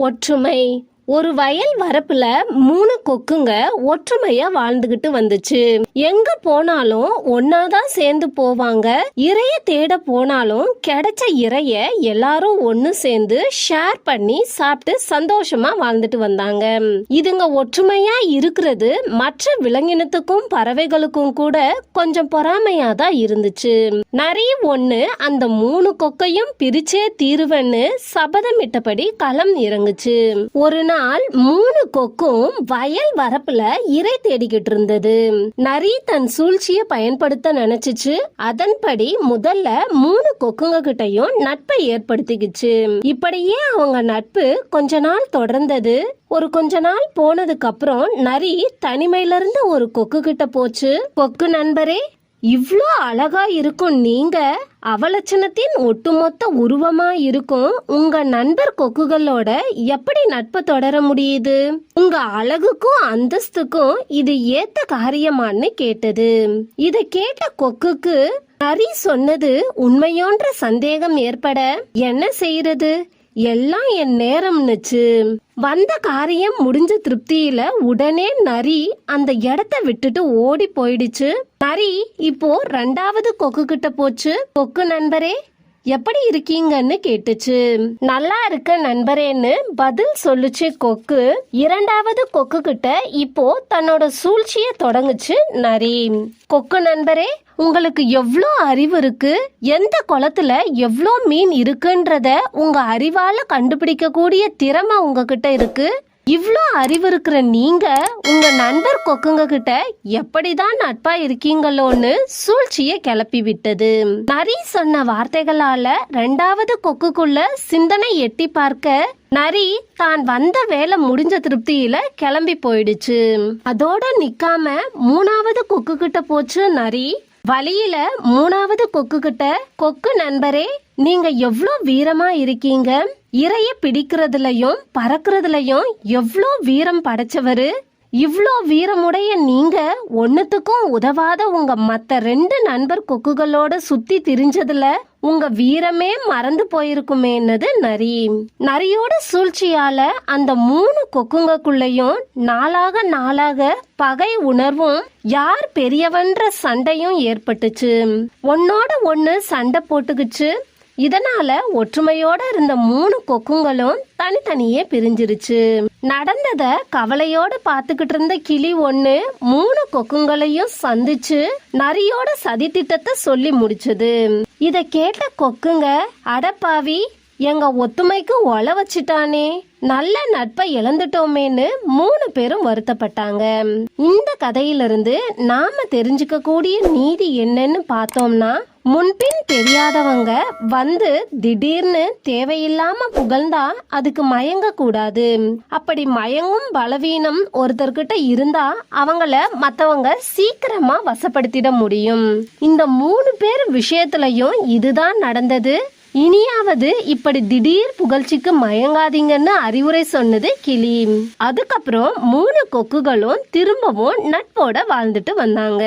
ஒற்றுமை ஒரு வயல் வரப்புல மூணு கொக்குங்க ஒற்றுமையா வாழ்ந்துகிட்டு வந்துச்சு. எங்க போனாலும் ஒன்னாதான் சேர்ந்து போவாங்க. இறைய தேட போனாலும் கிடைச்ச இறைய எல்லாரும் ஒன்னு சேர்ந்து ஷேர் பண்ணி சாப்பிட்டு சந்தோஷமா வாழ்ந்துட்டு வந்தாங்க. இதுங்க ஒற்றுமையா இருக்கிறது மற்ற விலங்கினத்துக்கும் பறவைகளுக்கும் கூட கொஞ்சம் பொறாமையா தான் இருந்துச்சு. நிறைய ஒண்ணு அந்த மூணு கொக்கையும் பிரிச்சே தீருவன்னு சபதமிட்டபடி களம் இறங்குச்சு. ஒரு நாள் மூணு கொக்கும் வயல் வரப்புல இறை தேடிக்கிட்டு இருந்தது. நரி தன் சூழ்ச்சிய பயன்படுத்த நினைச்சிச்சு. அதன்படி முதல்ல மூணு கொக்குங்க கிட்டையும் நட்பை ஏற்படுத்திக்கிச்சு. இப்படியே அவங்க நட்பு கொஞ்ச நாள் தொடர்ந்தது. ஒரு கொஞ்ச நாள் போனதுக்கு அப்புறம் நரி தனிமையில இருந்து ஒரு கொக்கு கிட்ட போச்சு. கொக்கு நண்பரே இவ்வளோ அழகா இருக்கும் நீங்க. அவலட்சணத்தின் ஒட்டுமொத்த உருவமா இருக்கும் உங்க நண்பர் கொக்குகளோட எப்படி நட்பு தொடர முடியுது? உங்க அழகுக்கும் அந்தஸ்துக்கும் இது ஏத்த காரியமான்னு கேட்டது. இத கேட்ட கொக்குக்கு நரி சொன்னது உண்மையோன்ற சந்தேகம் ஏற்பட என்ன செய்யறது எல்லாம் என் நேரம்னுச்சு வந்த காரியம் முடிஞ்ச திருப்தியில உடனே நரி அந்த இடத்த விட்டுட்டு ஓடி போயிடுச்சு. நரி இப்போ ரெண்டாவது கொக்கு கிட்ட போச்சு. கொக்கு நண்பரே எப்படி இருக்கீங்கன்னு கேட்டுச்சு. நல்லா இருக்க நண்பரேன்னு பதில் சொல்லுச்சு கொக்கு. இரண்டாவது கொக்கு கிட்ட இப்போ தன்னோட சூழ்ச்சிய தொடங்குச்சு நரி. கொக்கு நண்பரே உங்களுக்கு எவ்வளோ அறிவு இருக்கு? எந்த குளத்துல எவ்வளோ மீன் இருக்குன்றத உங்க அறிவால கண்டுபிடிக்க கூடிய திறமை உங்ககிட்ட இருக்கு? இவ்வளோ அறிவு இருக்கிற நீங்க உங்க நண்பர் கொக்குங்க கிட்ட எப்படிதான் நட்பா இருக்கீங்களோன்னு சூழ்ச்சியை கிளப்பி விட்டது. நரி சொன்ன வார்த்தைகளால ரெண்டாவது கொக்குக்குள்ள சிந்தனை எட்டி பார்க்க நரி தான் வந்த வேலை முடிஞ்ச திருப்தியில கிளம்பி போயிடுச்சு. அதோட நிக்காம மூணாவது கொக்கு கிட்ட போச்சு நரி. வழியில மூணாவது கொக்கு கிட்ட கொக்கு நண்பரே நீங்க எவ்வளோ வீரமா இருக்கீங்க? இறைய பிடிக்கிறதுலயும் பறக்கிறதுலயும் எவ்வளோ வீரம் படைச்சவரு? இவ்வளோ வீரமுடைய நீங்க ஒன்னுத்துக்கும் உதவாத உங்க மத்த ரெண்டு நண்பர் கொக்குகளோட சுத்தி திரிஞ்சதுல உங்க வீரமே மறந்து போயிருக்குமேன்னது நரி நரியோட சூழ்ச்சியால அந்த மூணு கொக்குங்கக்குள்ளயும் நாளாக நாளாக பகை உணர்வும் யார் பெரியவன்ற சண்டையும் ஏற்பட்டுச்சு. ஒன்னோட ஒன்னு சண்டை போட்டுக்குச்சு. இதனால ஒற்றுமையோட இருந்த மூணு கொக்குங்களும் தனித்தனியே பிரிஞ்சிருச்சு. நடந்தத கவலையோட பாத்துக்கிட்டு இருந்த கிளி ஒண்ணு மூணு கொக்குங்களையும் சந்திச்சு நரியோட சதி திட்டத்தை சொல்லி முடிச்சது. இத கேட்ட கொக்குங்க அடப்பாவி எங்க ஒத்துமைக்கு ஒல வச்சிட்டானே. நல்ல நட்பை இழந்துட்டோமேன்னு மூணு பேரும் வருத்தப்பட்டாங்க. இந்த கதையிலிருந்து நாம தெரிஞ்சுக்க கூடிய நீதி என்னன்னு பார்த்தோம்னா முன்பின் தெரியாதவங்க வந்து திடீர்னு தேவையில்லாம புகழ்ந்தா அதுக்கு மயங்க கூடாது. அப்படி மயங்கும் பலவீனம் ஒருத்தர்கிட்ட இருந்தா அவங்கள மத்தவங்க சீக்கிரமா வசப்படுத்திட முடியும். இந்த மூணு பேர் விஷயத்துலயும் இதுதான் நடந்தது. இனியாவது இப்படி திடீர் புகழ்ச்சிக்கு மயங்காதீங்கன்னு அறிவுரை சொன்னது கிளி. அதுக்கப்புறம் மூணு கொக்குகளும் திரும்பவும் நட்போட வாழ்ந்துட்டு வந்தாங்க.